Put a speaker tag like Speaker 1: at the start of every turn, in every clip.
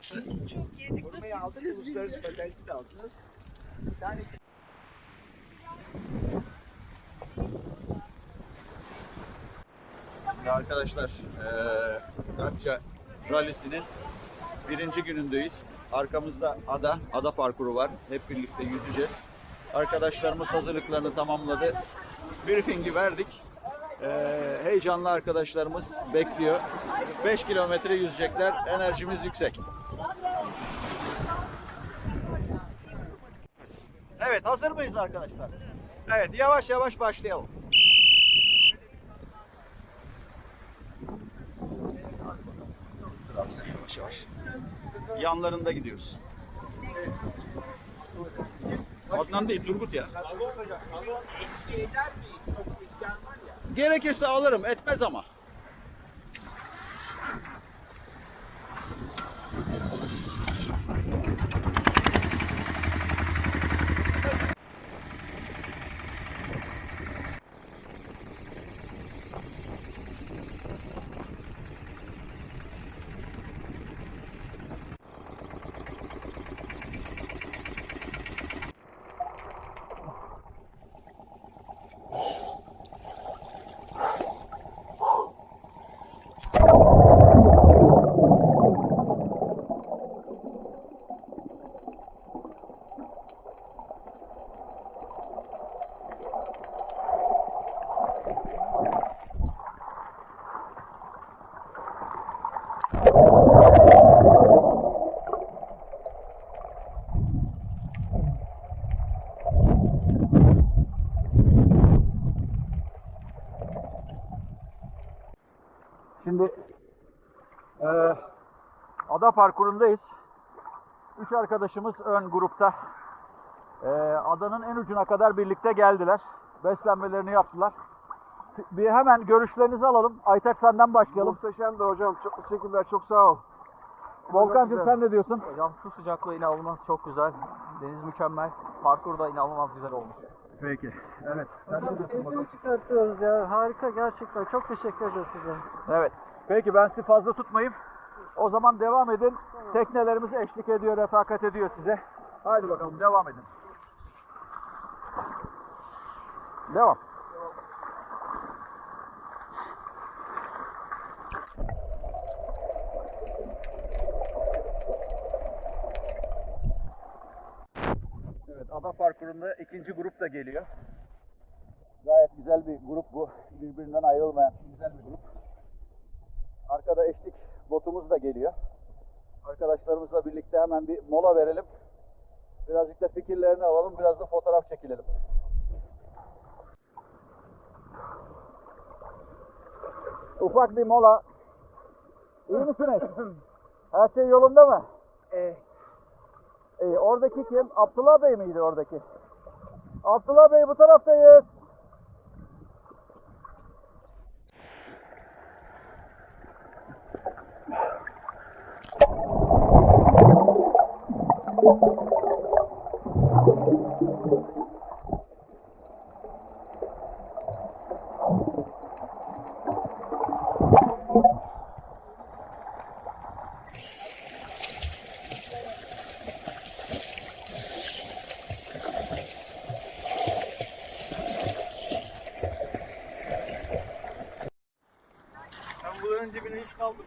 Speaker 1: Çok.
Speaker 2: Formayı aldık, uluslararası patenti de aldınız. Bir tane
Speaker 3: arkadaşlar eee Datça Rally'sinin birinci günündeyiz. Arkamızda ada, ada parkuru var. Hep birlikte yüzeceğiz. Arkadaşlarımız hazırlıklarını tamamladı. Briefingi verdik. Eee, heyecanlı arkadaşlarımız bekliyor. 5 kilometre yüzecekler. Enerjimiz yüksek. Evet hazır mıyız arkadaşlar? Evet yavaş yavaş başlayalım. Sen yavaş yavaş. Yanlarında gidiyoruz. Adnan değil Turgut ya. Gerekirse alırım etmez ama. Şimdi eee, ada parkurundayız. Üç arkadaşımız ön grupta. Eee, adanın en ucuna kadar birlikte geldiler. Beslenmelerini yaptılar. Bir hemen görüşlerinizi alalım. Aytek senden başlayalım.
Speaker 2: muhteşem de hocam. Çok teşekkürler, çok sağ ol.
Speaker 3: Volkan'cığım sen ne diyorsun?
Speaker 4: Hocam su sıcaklığı inanılmaz çok güzel. Deniz mükemmel. Parkur da inanılmaz güzel olmuş.
Speaker 3: Peki. Evet. Sen ne diyorsun bakalım?
Speaker 4: çıkartıyoruz ya. Harika gerçekten. Çok teşekkür ederiz size.
Speaker 3: Evet. Peki ben sizi fazla tutmayayım. O zaman devam edin. Teknelerimiz eşlik ediyor, refakat ediyor size. Haydi bakalım devam edin. Devam. Evet, ada parkurunda ikinci grup da geliyor. Gayet güzel bir grup bu. Birbirinden ayrılmayan güzel bir grup. Arkada eşlik botumuz da geliyor. Arkadaşlarımızla birlikte hemen bir mola verelim. Birazcık da fikirlerini alalım, biraz da fotoğraf çekilelim. Ufak bir mola. İyi misiniz? Her şey yolunda mı?
Speaker 4: Evet.
Speaker 3: İyi. Oradaki kim? Abdullah Bey miydi oradaki? Abdullah Bey bu taraftayız.
Speaker 2: Ben bunların dibine hiç kaldım.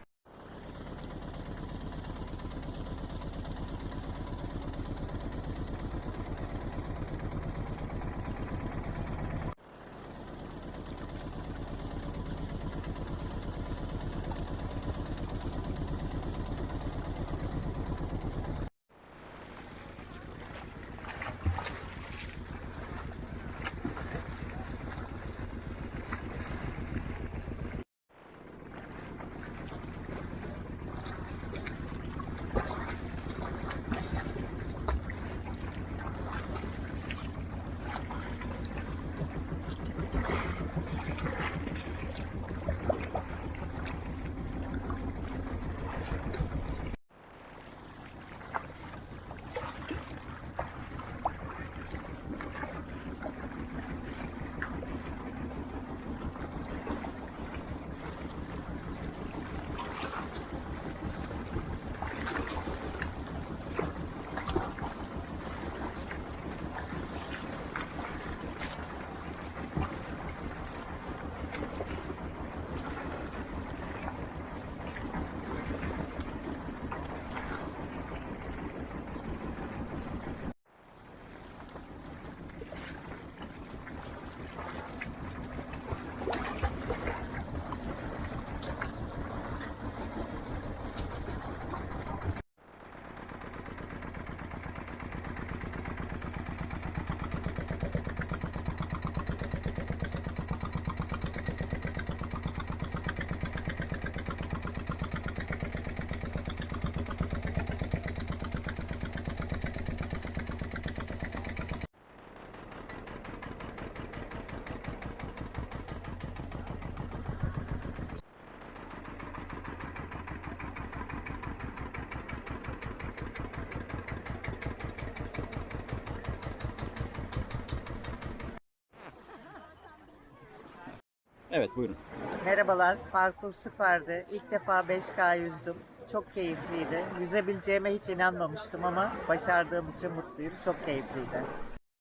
Speaker 3: Evet buyurun.
Speaker 1: Merhabalar, parkur süperdi. İlk defa 5K yüzdüm. Çok keyifliydi. Yüzebileceğime hiç inanmamıştım ama başardığım için mutluyum. Çok keyifliydi.